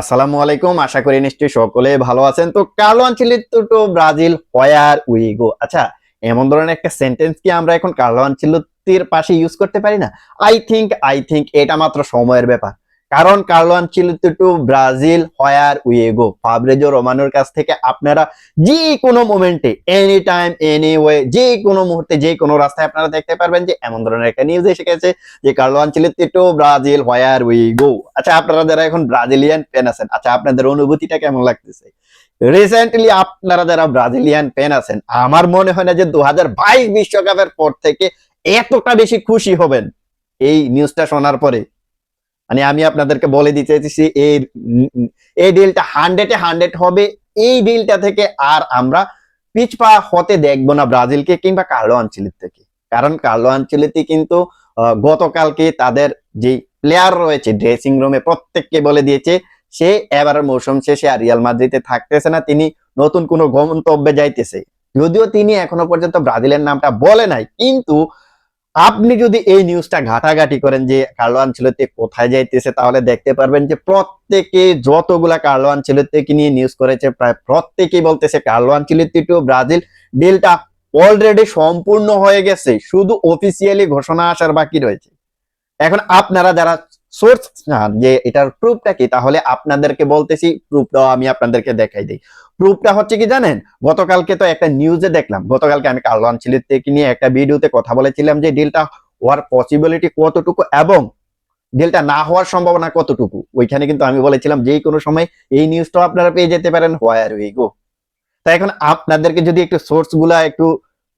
আসসালামু আলাইকুম। আশা করি নিশ্চয়ই সকলে ভালো আছেন। তো কার্লো আঞ্চলিক টু ব্রাজিল হোয়ার উইগো। আচ্ছা এমন ধরনের একটা সেন্টেন্স কি আমরা এখন কার্লো আনচেলত্তির পাশে ইউজ করতে পারি না? আই থিঙ্ক আই থিংক এটা মাত্র সময়ের ব্যাপার। কারণ Carlo Ancelotti to Brazil where we go Fabrizio রোমানোর কাছ থেকে আপনারা যে কোনো মোমেন্টে এনি টাইম এনি ওয়ে যে কোনো মুহূর্তে যে কোনো রাস্তায় আপনারা দেখতে পারবেন যে এমন ধরনের একটা নিউজ এসে গেছে যে Carlo Ancelotti to Brazil where go আচ্ছা আপনারা যারা এখন ব্রাজিলিয়ান ফ্যান আছেন আচ্ছা আপনাদের অনুভূতিটা কেমন লাগতেছে? রিসেন্টলি আপনারা যারা ব্রাজিলিয়ান ফ্যান আছেন, আমার মনে হয় না যে দু বিশ্বকাপের পর থেকে এতটা বেশি খুশি হবেন। এই নিউজটা শোনার পরে। মানে আমি আপনাদেরকে বলে দিতে চাইছি এই এই ডিলটা হান্ড্রেডে হান্ড্রেড হবে, এই ডিলটা থেকে আর আমরা পিছপা হতে দেখব না ব্রাজিলকে কিংবা কার্লো আঞ্চলিক থেকে। কারণ কার্লো আঞ্চলিতি কিন্তু গতকালকে তাদের যে প্লেয়ার রয়েছে ড্রেসিং রুমে প্রত্যেককে বলে দিয়েছে, সে এবারের মৌসুম শেষে আর রিয়াল মাদ্রিদে থাকতেছে না, তিনি নতুন কোনো গন্তব্যে যাইতেছে। যদিও তিনি এখনও পর্যন্ত ব্রাজিলের নামটা বলে নাই, কিন্তু আপনি যদি এই নিউজটা ঘাটাঘাটি করেন যে কার্লো আনচেলত্তি কোথায় যাইতেছে, তাহলে দেখতে পারবেন যে প্রত্যেকে যতগুলা কার্লো কি নিয়ে নিউজ করেছে, প্রায় প্রত্যেকেই বলতেছে কার্লো আনচেলত্তি টু ব্রাজিল ডিলটা অলরেডি সম্পূর্ণ হয়ে গেছে, শুধু অফিসিয়ালি ঘোষণা আসার বাকি রয়েছে। এখন আপনারা যারা সোর্স যে এটার প্রুফটা কি? তাহলে আপনাদেরকে বলতেছি প্রুফটাও আমি আপনাদেরকে দেখাই দিই। প্রুফটা হচ্ছে কি জানেন? গতকালকে তো একটা নিউজে দেখলাম। গতকালকে আমি কার্লো আনচেলত্তিকে নিয়ে একটা ভিডিওতে কথা বলেছিলাম যে ডিলটা হওয়ার পসিবিলিটি কতটুকু এবং ডিলটা না হওয়ার সম্ভাবনা কতটুকু? ওইখানে কিন্তু আমি বলেছিলাম, যে কোনো সময় এই নিউজটাও আপনারা পেয়ে যেতে পারেন। Where we go? তাই এখন আপনাদেরকে যদি একটু সোর্সগুলা একটু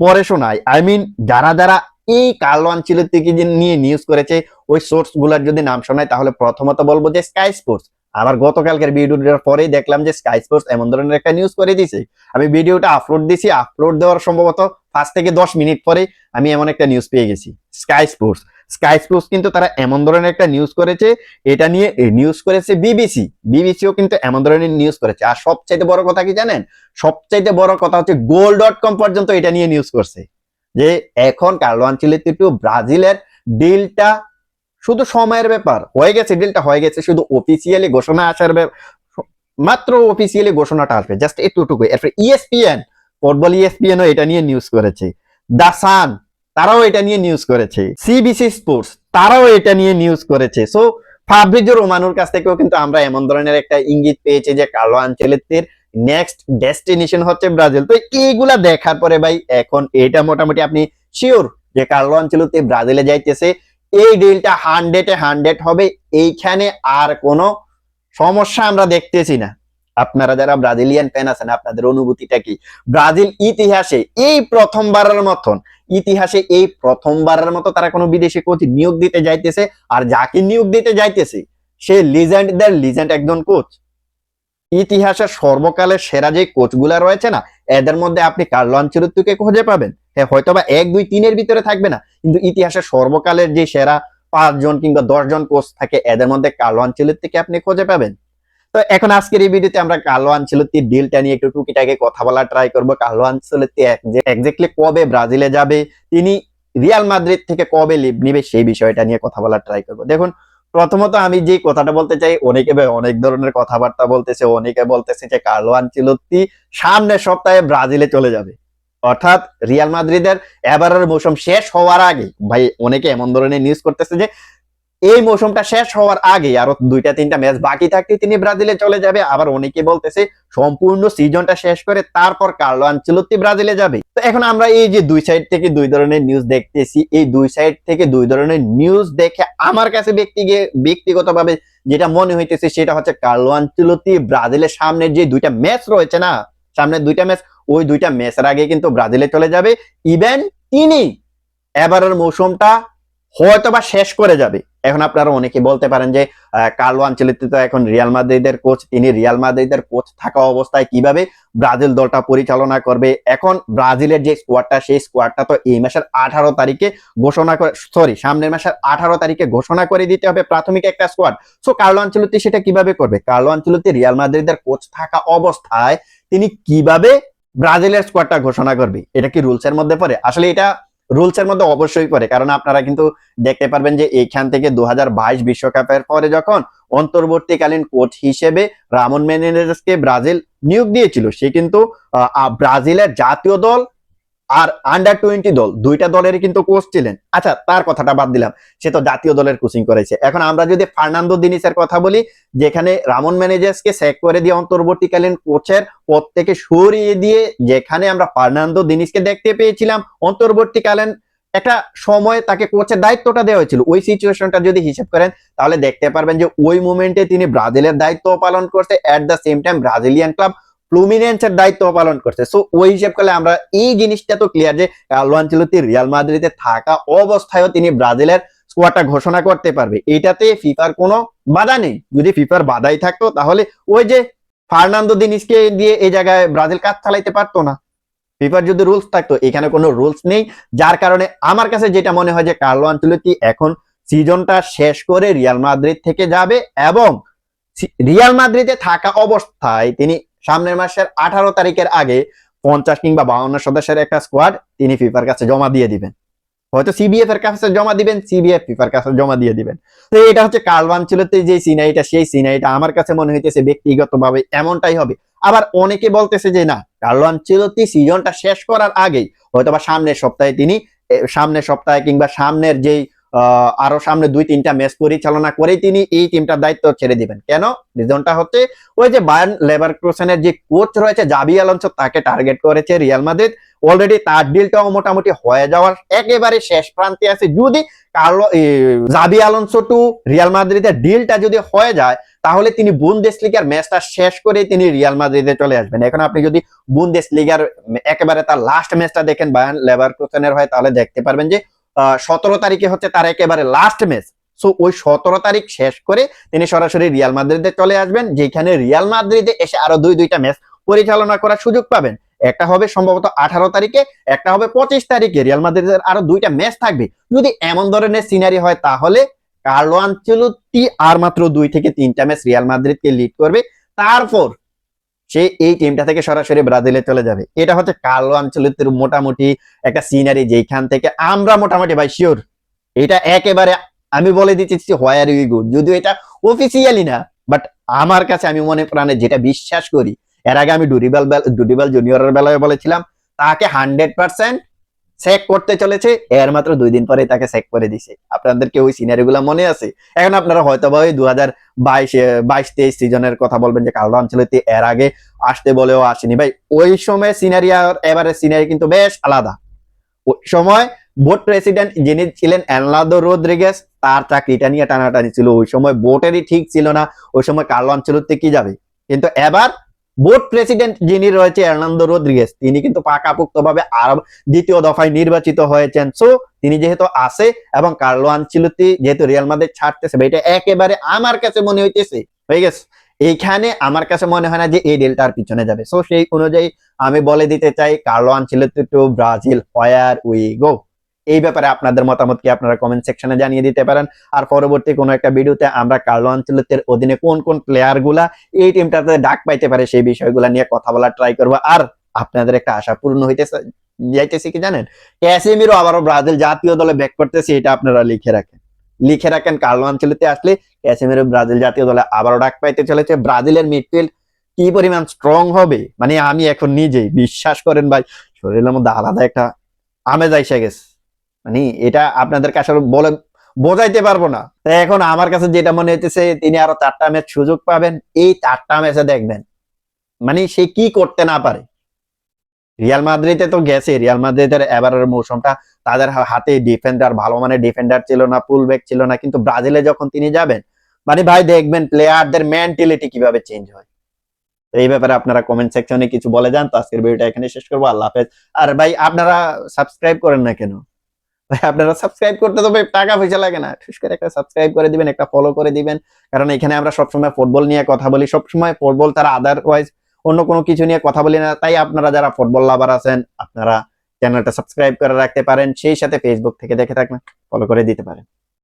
পরে শোনাই আই মিন যারা যারা এই কার্লো আনচেলত্তিকে যে নিয়ে নিউজ করেছে? ওই সোর্সগুলার যদি নাম শোনায়, তাহলে প্রথমত বলব যে স্কাই স্পোর্টস আবার গতকালকের ভিডিওটার পরেই দেখলাম যে স্কাই স্পোর্টস এমন ধরনের একটা নিউজ করে দিয়েছে। আমি ভিডিওটা আপলোড দিছি আপলোড দেওয়ার সম্ভবত পাঁচ থেকে দশ মিনিট পরে আমি এমন একটা নিউজ পেয়ে গেছি। স্কাই স্পোর্টস স্কাই স্পোর্টস কিন্তু তারা এমন ধরনের একটা নিউজ করেছে, এটা নিয়ে নিউজ করেছে বিবিসি বিবিসিও কিন্তু এমন ধরনের নিউজ করেছে। আর সবচাইতে বড় কথা কি জানেন? সবচাইতে বড় কথা হচ্ছে গোল ডট কম পর্যন্ত এটা নিয়ে নিউজ করছে। যে এখন কার্লো আনচেলত্তি টু ব্রাজিলের ডিলটা শুধু সময়ের ব্যাপার। হয়ে গেছে, ডিলটা হয়ে গেছে, শুধু অফিসিয়ালি ঘোষণা আসার মাত্র অফিসিয়ালি ঘোষণাটা আসবে জাস্ট এতটুকু এরপর ইএসপিএন ফুটবল ইএসপিএনও এটা নিয়ে নিউজ করেছে। দা সান তারাও এটা নিয়ে নিউজ করেছে। সিবিসি স্পোর্টস তারাও এটা নিয়ে নিউজ করেছে। সো ফাব্রিজো রোমানুর কাছ থেকেও কিন্তু আমরা এমন ধরনের একটা ইঙ্গিত পেয়েছি যে কার্লো আনচেলত্তির নেক্সট ডেস্টিনেশন হচ্ছে ব্রাজিল তো এইগুলা দেখার পরে ভাই, এখন এটা মোটামুটি আপনি শিওর যে কার্লো আনচেলত্তি ব্রাজিলে যাইতেছে। এই ডিলটা হান্ড্রেডে হান্ড্রেড হবে। এইখানে আর কোনো সমস্যা আমরা দেখতেছি না। আপনারা যারা ব্রাজিলিয়ান ফ্যান আছেন, আপনাদের অনুভূতিটা কি? ব্রাজিল ইতিহাসে এই প্রথমবারের মতন, ইতিহাসে এই প্রথমবারের মতো তারা কোনো বিদেশি কোচ নিয়োগ দিতে যাইতেছে। আর যাকে নিয়োগ দিতে যাইতেছে, সে লিজেন্ড লিজেন্ডদের লিজেন্ড একজন কোচ। ইতিহাসের সর্বকালের সেরা যে কোচগুলা রয়েছে না, এদের মধ্যে আপনি কার্লো আনচেলত্তিকে খুঁজে পাবেন। হ্যাঁ হয়তোবা এক, দুই, তিনের ভিতরে থাকবে না, কিন্তু ইতিহাসের সর্বকালের যে সেরা পাঁচজন কিংবা দশজন কোচ থাকে, এদের মধ্যে কার্লো আনচেলত্তিকে আপনি খুঁজে পাবেন। তো এখন আজকের এই ভিডিওতে আমরা কার্লো আনচেলত্তির ডিলটা নিয়ে একটু টুকিটাকে কথা বলা ট্রাই করব। কার্লো আনচেলত্তি এক্স্যাক্টলি কবে ব্রাজিলে যাবে, তিনি রিয়াল মাদ্রিদ থেকে কবে লিভ নিবে সেই বিষয়টা নিয়ে কথা বলা ট্রাই করব। দেখুন প্রথমত আমি যে কথাটা বলতে চাই, অনেকে অনেক ধরনের কথাবার্তা বলতেছে, অনেকে বলতেছে যে কার্লো আনচিলত্তি সামনের সপ্তাহে ব্রাজিলে চলে যাবে। অর্থাৎ রিয়াল মাদ্রিদের এবারের মৌসুম শেষ হওয়ার আগে, ভাই অনেকে এমন ধরনের নিউজ করতেছে যে এই মৌসুমটা শেষ হওয়ার আগে আরও দুইটা, তিনটা ম্যাচ বাকি থাকতে তিনি ব্রাজিলে চলে যাবে। আবার অনেকে বলতেছে সম্পূর্ণ সিজনটা শেষ করে তারপর কার্লো আনচেলত্তি ব্রাজিলে যাবে। তো এখন আমরা এই যে দুই সাইড থেকে দুই ধরনের নিউজ দেখতেছি, এই দুই সাইড থেকে দুই ধরনের নিউজ দেখে আমার কাছে ব্যক্তিগে, ব্যক্তিগতভাবে যেটা মনে হইতেছে সেটা হচ্ছে কার্লো আনচেলত্তি ব্রাজিলের সামনে যে দুইটা ম্যাচ রয়েছে না, সামনে দুইটা ম্যাচ ওই দুইটা ম্যাচের আগে কিন্তু ব্রাজিলে চলে যাবে। ইভেন তিনি এবারের মৌসুমটা হয়তো বা শেষ করে যাবে। এখন আপনারা অনেকে বলতে পারেন যে কার্লো আনচেলত্তি তো এখন রিয়াল মাদ্রিদের কোচ তিনি রিয়াল মাদ্রিদের কোচ থাকা অবস্থায় কীভাবে ব্রাজিল দলটা পরিচালনা করবে? এখন ব্রাজিলের যে স্কোয়াডটা সেই স্কোয়াডটা তো এই মাসের আঠারো তারিখে ঘোষণা করে সরি সামনের মাসের আঠারো তারিখে ঘোষণা করে দিতে হবে প্রাথমিক একটা স্কোয়াড সো কার্লো আনচেলত্তি সেটা কীভাবে করবে? কার্লো আনচেলত্তি রিয়াল মাদ্রিদের কোচ থাকা অবস্থায় তিনি কীভাবে ব্রাজিলের স্কোয়াডটা ঘোষণা করবে? এটা কি রুলসের মধ্যে পড়ে? আসলে এটা রুলস এর মধ্যে অবশ্যই পড়ে, কারণ আপনারা কিন্তু দেখতে পারবেন যে এইখান থেকে দু হাজার বিশ্বকাপের পরে যখন অন্তর্বর্তীকালীন কোচ হিসেবে রামন মেনেজকে ব্রাজিল নিয়োগ দিয়েছিল, সে কিন্তু ব্রাজিলের জাতীয় দল আর আন্ডার টোয়েন্টি দল, দুইটা দলেরই কিন্তু কোচ ছিলেন। আচ্ছা তার কথাটা বাদ দিলাম, সে তো জাতীয় দলের কোচিং করেছে। এখন আমরা যদি ফার্নান্দো দিনিসের কথা বলি, যেখানে রামন ম্যানেজার্সকে সেক করে দিয়ে অন্তর্বর্তীকালীন কোচের পদ থেকে সরিয়ে দিয়ে যেখানে আমরা ফার্নান্দো দিনিসকে দেখতে পেয়েছিলাম, অন্তর্বর্তীকালীন একটা সময় তাকে কোচের দায়িত্বটা দেওয়া হয়েছিল। ওই সিচুয়েশনটা যদি হিসেব করেন, তাহলে দেখতে পারবেন যে ওই মুমেন্টে তিনি ব্রাজিলের দায়িত্ব পালন করছে at the same time Brazilian club ফ্লুমিনেন্সের দায়িত্ব পালন করছে। সো ওই হিসাব করলে আমরা এই জিনিসটা তো ক্লিয়ার যে কার্লো আনচেলত্তি রিয়াল মাদ্রিদে থাকা অবস্থায়ও তিনি ব্রাজিলের স্কোয়াডটা ঘোষণা করতে পারবে। এটাতে ফিফার কোনো বাধা নেই। যদি ফিফার বাধাই থাকতো, তাহলে ওই যে ফার্নান্দো দিনিসকে দিয়ে এই জায়গায় ব্রাজিল কাজ চালাইতে পারতো না। ফিফার যদি রুলস থাকতো, এখানে কোনো রুলস নেই। যার কারণে আমার কাছে যেটা মনে হয় যে কার্লো আনচেলত্তি এখন সিজনটা শেষ করে রিয়াল মাদ্রিদ থেকে যাবে এবং রিয়াল মাদ্রিদে থাকা অবস্থায় তিনি সামনের মাসের আঠারো তারিখের আগে পঞ্চাশ কিংবা বাউন্ন সদস্যের একটা স্কোয়াড তিনি ফিফার কাছে জমা দিয়ে দিবেন। হয়তো সিবিএফ এর কাছে জমা দিবেন সিবিএফ ফিফার কাছে জমা দিয়ে দিবেন। তো এটা হচ্ছে কালবান ছিলতে যে সিনাইটা, সেই সিনাইটা আমার কাছে মনে হইতেছে ব্যক্তিগতভাবে এমনটাই হবে। আবার অনেকে বলতেছে যে না কার্লো আনচেলত্তি সিজনটা শেষ করার আগেই হয়তো বা সামনের সপ্তাহে তিনি সামনের সপ্তাহে কিংবা সামনের যেই আরও সামনে দুই তিনটা ম্যাচ পরিচালনা করে তিনি এই টিমটার দায়িত্ব ছেড়ে দিবেন। কেন? রিজনটা হচ্ছে ওই যে বায়ান লেবার ক্রোসেনের যে কোচ রয়েছে জাবি আলোনসো তাকে টার্গেট করেছে রিয়াল মাদ্রিদ অলরেডি তার ডিলটাও মোটামুটি হয়ে যাওয়ার একেবারে শেষ প্রান্তে আছে। যদি Carlo Xabi Alonso to Real মাদ্রিদের ডিলটা যদি হয়ে যায়, তাহলে তিনি বুন্দেস লিগার ম্যাচটা শেষ করে তিনি রিয়াল মাদ্রিদে চলে আসবেন। এখন আপনি যদি বুন্দেস লিগার একেবারে তার লাস্ট ম্যাচটা দেখেন বায়ান লেবার ক্রোসেনের হয়, তাহলে দেখতে পারবেন যে সতেরো তারিখে হচ্ছে তার একেবারে লাস্ট ম্যাচ সো ওই সতেরো তারিখ শেষ করে তিনি সরাসরি রিয়াল মাদ্রিদে চলে আসবেন, যেখানে রিয়াল মাদ্রিদে এসে আরও দুই, দুইটা ম্যাচ পরিচালনা করার সুযোগ পাবেন। একটা হবে সম্ভবত আঠারো তারিখে, একটা হবে পঁচিশ তারিখে। রিয়াল মাদ্রিদের আরও দুইটা ম্যাচ থাকবে। যদি এমন ধরনের সিনারি হয়, তাহলে কার্লো আনচেলত্তি আর মাত্র দুই থেকে তিনটা ম্যাচ রিয়াল মাদ্রিদকে লিড করবে। তারপর সে এই টিমটা থেকে সরাসরি ব্রাজিলে চলে যাবে। এটা হচ্ছে কালো আনচেলত্তির মোটামুটি একটা সিনারি যেখান থেকে আমরা মোটামুটি ভাই শিওর এটা একেবারে আমি বলে দিচ্ছি হোয়ার ইউ গুড যদিও এটা অফিসিয়ালি না বাট আমার কাছে আমি মনে প্রাণে যেটা বিশ্বাস করি, এর আগে আমি ডুরিবাল ডুরিবাল জুনিয়রের বেলায় বলেছিলাম, তাকে হান্ড্রেড পার্সেন্ট সেক করতে চলেছে, এর মাত্র দুই দিন পরে তাকে সেক করে দিছে। আপনাদেরকে ওই সিনারি গুলা মনে আছে? এখন আপনারা হয়তো বা ওই দু হাজার বাইশ তেইশ সিজনের কথা বলবেন যে কার্লো আঞ্চলিতে এর আগে আসতে বলেও আসেনি। ভাই, ওই সময় সিনারি আর এবারে সিনারি কিন্তু বেশ আলাদা। ওই সময় বোট প্রেসিডেন্ট যিনি ছিলেন অ্যানলাদো রোদ্রিগেস তার চাকরিটা নিয়ে টানাটানি ছিল। ওই সময় বোটেরই ঠিক ছিল না, ওই সময় কার্লো আঞ্চলতে কি যাবে? কিন্তু এবার বোর্ড প্রেসিডেন্ট যিনি রয়েছে এর্নান্দো রোদ্রিগেস তিনি কিন্তু পাকাপোক্ত ভাবে আরব দ্বিতীয় দফায় নির্বাচিত হয়েছেন। সো তিনি যেহেতু আছে এবং কার্লো আনচিলতি যেহেতু রিয়াল মাদ্রিদ ছাড়তেছে এটা একেবারে আমার কাছে মনে হইতেছে, হয়ে গেছে। এইখানে আমার কাছে মনে হয় না যে এই ডিলটার পিছনে যাবে। সো সেই অনুযায়ী আমি বলে দিতে চাই, Carlo Ancelotti to Brazil where we go এই ব্যাপারে আপনাদের মতামত কি আপনারা কমেন্ট সেকশনে জানিয়ে দিতে পারেন। আর পরবর্তী কোনো একটা ভিডিওতে আমরা কার্লো আনচেলত্তির অধীনে কোন কোন প্লেয়ারগুলা এই টিমটাতে ডাক পাইতে পারে সেই বিষয়গুলো নিয়ে কথা বলার ট্রাই করব। আর আপনাদের একটা আশা পূর্ণ হইতেছে, যাইতেছে কি জানেন? ক্যাসিমিরো আবারও ব্রাজিল জাতীয় দলে ব্যাক করতেছে, এটা আপনারা লিখে রাখেন। লিখে রাখেন কার্লো আনচেলত্তি আসলে ক্যাসিমিরো ব্রাজিল জাতীয় দলে আবারও ডাক পাইতে চলেছে। ব্রাজিলের মিডফিল্ড কি পরিমাণ স্ট্রং হবে? মানে আমি এখন নিজেই বিশ্বাস করেন ভাই, শরীরের মধ্যে আলাদা একটা আমেজ আইসা গেছে। মানে এটা আপনাদের কাছে বলে বোঝাইতে পারব না। এখন আমার কাছে যেটা মনে হইতেছে, তিনি আরও চারটা ম্যাচ সুযোগ পাবেন, এই চারটা ম্যাচে দেখবেন। মানে সে কি করতে না পারে। রিয়াল মাদ্রিদে তো গেছে, রিয়াল মাদ্রিদের এবারের মৌসুমটা তাদের হাতে ডিফেন্ডার ভালো মানের ডিফেন্ডার ছিল না ফুল ব্যাক ছিল না, কিন্তু ব্রাজিলে যখন তিনি যাবেন মানে ভাই দেখবেন প্লেয়ারদের মেন্টালিটি কীভাবে চেঞ্জ হয়। এই ব্যাপারে আপনারা কমেন্ট সেকশনে কিছু বলে যান। তো আজকের ভিডিওটা এখানে শেষ করব। আল্লাহ হাফেজ। আর ভাই, আপনারা সাবস্ক্রাইব করেন না কেন? আপনারা সাবস্ক্রাইব করতে তো ভাই টাকা পয়সা লাগে না। ঠুস করে একটা সাবস্ক্রাইব করে দিবেন, একটা ফলো করে দিবেন। কারণ এখানে আমরা সবসময় ফুটবল নিয়ে কথা বলি, সবসময় ফুটবল তারা আদারওয়াইজ অন্য কোনো কিছু নিয়ে কথা বলি না। তাই আপনারা যারা ফুটবল লাভার আছেন, আপনারা চ্যানেলটা সাবস্ক্রাইব করে রাখতে পারেন, সেই সাথে ফেসবুক থেকে দেখে থাকবেন ফলো করে দিতে পারেন।